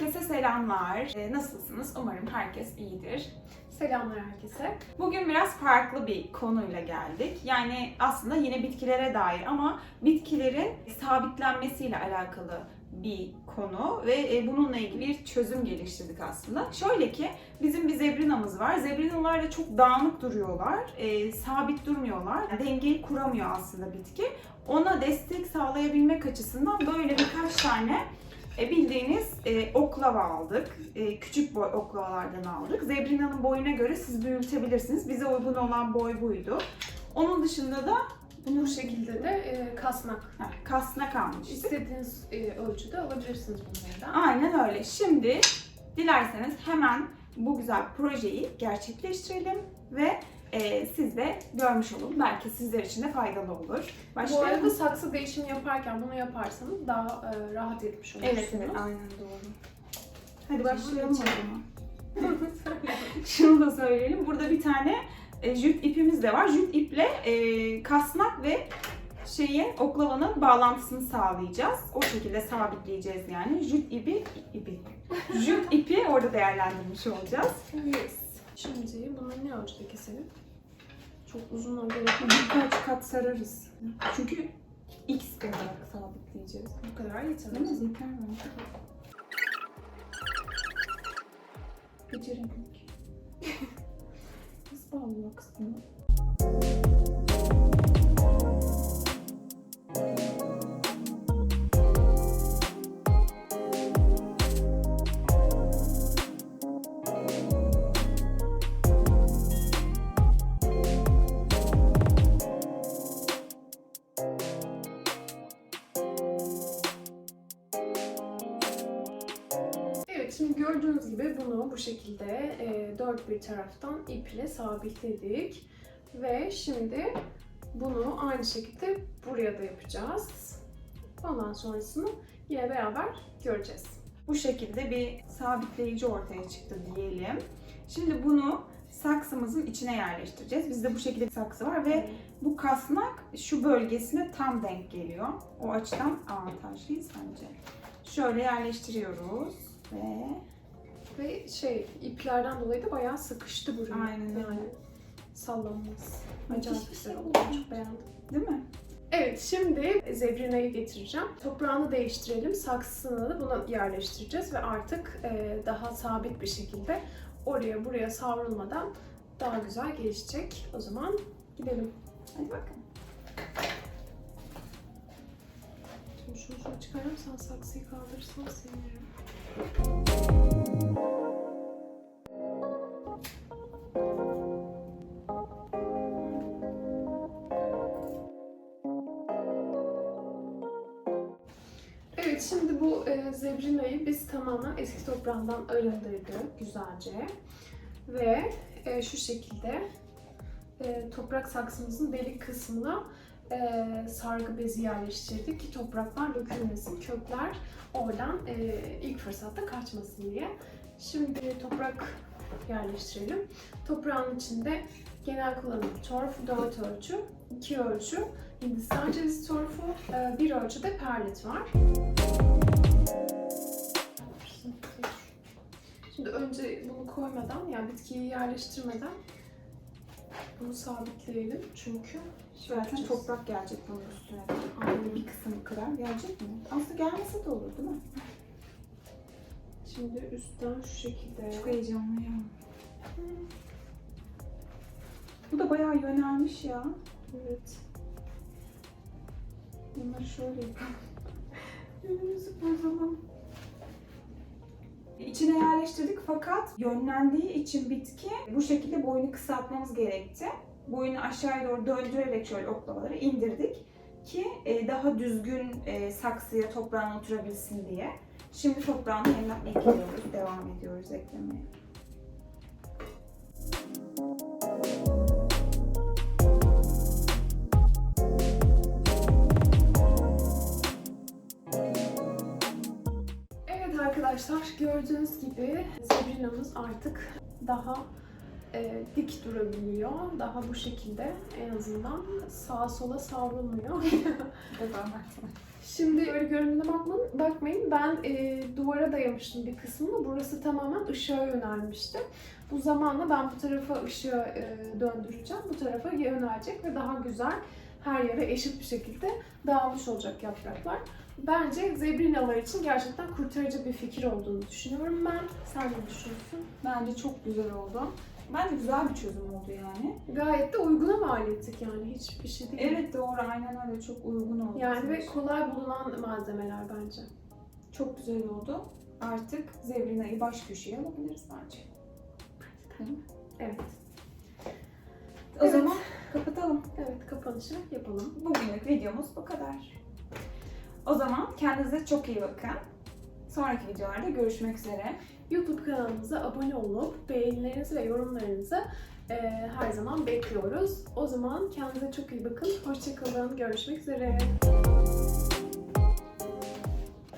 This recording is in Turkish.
Herkese selamlar. Ee, Nasılsınız? Umarım herkes iyidir. Selamlar herkese. Bugün biraz farklı bir konuyla geldik. Yani aslında yine bitkilere dair ama bitkilerin sabitlenmesiyle alakalı bir konu ve e, bununla ilgili bir çözüm geliştirdik aslında. Şöyle ki bizim bir zebrinamız var. Zebrinalar da çok dağınık duruyorlar. e, sabit durmuyorlar. Dengeyi kuramıyor aslında bitki. Ona destek sağlayabilmek açısından böyle birkaç tane e, bildiğiniz e, oklava aldık. E, küçük boy oklavalardan aldık. Zebrina'nın boyuna göre siz büyütebilirsiniz. Bize uygun olan boy buydu. Onun dışında da Bu şekilde de e, kasnak. ha, kasnak almıştık. İstediğiniz e, ölçüde alabilirsiniz bunları da. Aynen öyle. Şimdi dilerseniz hemen bu güzel projeyi gerçekleştirelim ve e, siz de görmüş olun. Belki sizler için de faydalı olur. Bu Başlayalım. arada saksı değişimi yaparken bunu yaparsanız daha e, rahat etmiş olursunuz. Evet evet aynen doğru. Hadi başlayalım o zaman. Şunu da söyleyelim. Burada bir tane e, jüt ipimiz de var. Jüt iple e, kasnak ve şeyi oklavanın bağlantısını sağlayacağız. O şekilde sabitleyeceğiz yani. Jüt ipi, ipi. Jüt ipi orada değerlendirmiş olacağız. yes. Şimdi bunu ne ölçüde keselim? Çok uzun yok. Birkaç kat sararız. Çünkü X olarak sabitleyeceğiz. Bu kadar yeter. Değil mi? Yeter mi? Beceremedik. Nasıl bağlıyor kısmını? Gördüğünüz gibi bunu bu şekilde e, dört bir taraftan iple sabitledik. Ve şimdi bunu aynı şekilde buraya da yapacağız. Ondan sonrasını yine beraber göreceğiz. Bu şekilde bir sabitleyici ortaya çıktı diyelim. Şimdi bunu saksımızın içine yerleştireceğiz. Bizde bu şekilde bir saksı var ve bu kasnak şu bölgesine tam denk geliyor. O açıdan avantajlıyız bence. Şöyle yerleştiriyoruz ve Ve şey iplerden dolayı da bayağı sıkıştı buraya. Aynen öyle. Yani sallanmaz. Acayip güzel şey oldu. Çok beğendim. değil mi? Evet şimdi zebrinayı getireceğim. Toprağını değiştirelim. Saksısını da buna yerleştireceğiz ve artık e, daha sabit bir şekilde oraya buraya savrulmadan daha güzel gelişecek. O zaman gidelim. Hadi bakalım. Şimdi şunu şöyle çıkarırım sen saksıyı kaldırırsan sevinirim. Evet şimdi bu e, zebrinayı biz tamamen eski toprağından arındırdık güzelce. Ve e, şu şekilde e, toprak saksımızın delik kısmına e, sargı bezi yerleştirdik ki topraklar dökülmesin, kökler oradan e, ilk fırsatta kaçmasın diye. Şimdi toprak yerleştirelim. Toprağın içinde genel kullanım torf 4 ölçü, 2 ölçü Hindistan cevizi torfu, e, bir ölçü de perlit var. Şimdi önce bunu koymadan yani bitkiyi yerleştirmeden bunu sabitleyelim çünkü Zaten Yapacağız. toprak gelecek bunun üstüne. Aynen. Bir kısmı kırar. Gelecek mi? Aslında gelmese de olur değil mi? Şimdi üstten şu şekilde Çok heyecanlıyım. Bu da bayağı yönelmiş ya. evet. Bunları şöyle yapalım. Önümüzü bozalım. İçine yerleştirdik fakat yönlendiği için bitki bu şekilde boyunu kısaltmamız gerekti. Boyunu aşağıya doğru döndürerek şöyle oklavaları indirdik ki e, daha düzgün e, saksıya toprağına oturabilsin diye. Şimdi toprağını yeniden ekliyoruz, devam ediyoruz eklemeye. Evet arkadaşlar gördüğünüz gibi zebrinamız artık daha e, dik durabiliyor. Daha bu şekilde en azından sağa sola savrulmuyor. Şimdi böyle göründüğüne bakmayın, bakmayın. Ben e, duvara dayamıştım bir kısmını. Burası tamamen ışığa yönelmişti. Bu zamanla ben bu tarafa ışığı e, döndüreceğim. Bu tarafa yönelecek ve daha güzel her yere eşit bir şekilde dağılmış olacak yapraklar. Bence zebrinalar için gerçekten kurtarıcı bir fikir olduğunu düşünüyorum ben. Sen ne düşünüyorsun? Bence çok güzel oldu. Bence güzel bir çözüm oldu yani. Gayet de uyguna mal ettik yani hiçbir şey değil. Evet doğru aynen öyle çok uygun oldu. Yani ve kolay bulunan malzemeler bence. Çok güzel oldu. Artık Zebrina'yı baş köşeye alabiliriz bence. Mi? Evet. O Evet. zaman kapatalım. Evet kapanışı yapalım. Bugünlük videomuz bu kadar. O zaman kendinize çok iyi bakın. Sonraki videolarda görüşmek üzere. YouTube kanalımıza abone olup beğenilerinizi ve yorumlarınızı e, her zaman bekliyoruz. O zaman kendinize çok iyi bakın. Hoşçakalın. Görüşmek üzere.